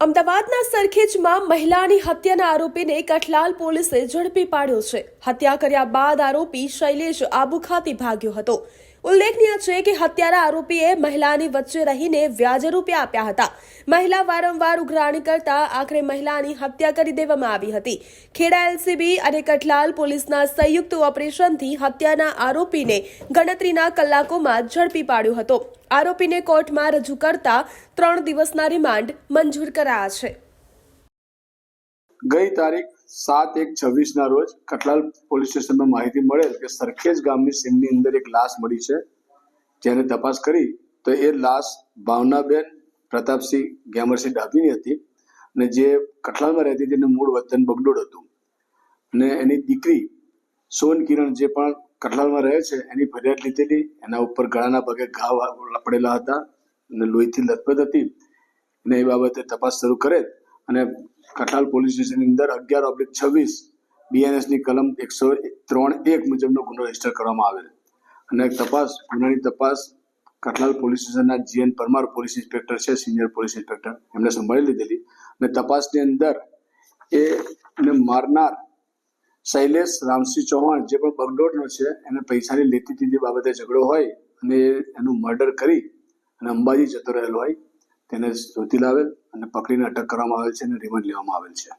અમદાવાદના સરખેજમાં મહિલાની હત્યાના આરોપીને કઠલાલ પોલીસે ઝડપી પાડ્યો છે. હત્યા કર્યા બાદ આરોપી શૈલેષ આબુ ખાતે ભાગ્યો હતો. ઉલ્લેખનીય છે કે હત્યારા આરોપીએ મહિલાની વચ્ચે રહીને વ્યાજે રૂપિયા આપ્યા હતા. મહિલા વારંવાર ઉઘરાણી કરતા આખરે મહિલાની હત્યા કરી દેવામાં આવી હતી. ખેડા એલસીબી અને કઠલાલ પોલીસના સંયુક્ત ઓપરેશનથી હત્યાના આરોપીને ગણતરીના કલાકોમાં ઝડપી પાડ્યો હતો. આરોપીને કોર્ટમાં રજૂ કરતા ત્રણ દિવસના રિમાન્ડ મંજૂર કરાયા. છે. ગઈ તારીખ સાત એક છવ્વીસના રોજ કટલાલ પોલીસ સ્ટેશનમાં માહિતી મળેલ કે સરખેજ ગામની સીમની અંદર એક લાશ મળી છે. જેને તપાસ કરી તો એ લાશ ભાવનાબેન પ્રતાપસિંહ ગેમરસિંહ ડાભીની હતી અને જે કટલાલમાં રહેતી હતી એનું મૂળ વતન બગડોળ હતું. અને એની દીકરી સોન કિરણ જે પણ કટલાલમાં રહે છે, એની ફરિયાદ લીધેલી. એના ઉપર ગળાના ભાગે ઘા પડેલા હતા અને લોહીથી લથપથ હતી. અને એ બાબતે તપાસ શરૂ કરે અને કઠલાલ પોલીસ સ્ટેશનની અંદર અગિયાર ઓબ્લિક છવ્વીસ બીએનએસની કલમ એકસો ત્રણ એક મુજબનો ગુનો રજિસ્ટર કરવામાં આવેલ. અને તપાસ, ગુનાની તપાસ કઠલાલ પોલીસ સ્ટેશનના જીએન પરમાર પોલીસ ઇન્સ્પેક્ટર છે, સિનિયર પોલીસ ઇન્સ્પેક્ટર. એમણે સંભાળી લીધેલી. અને તપાસની અંદર એ મારનાર શૈલેષ રામસિંહ ચૌહાણ, જે પણ બગડોળનો છે, એને પૈસાની લેતી દીધી બાબતે ઝઘડો હોય અને એનું મર્ડર કરી અને અંબાજી જતો રહેલો હોય તેને શોધી લાવેલ અને પકડીને અટક કરવામાં આવેલ છે અને રિમાન્ડ લેવામાં આવેલ છે.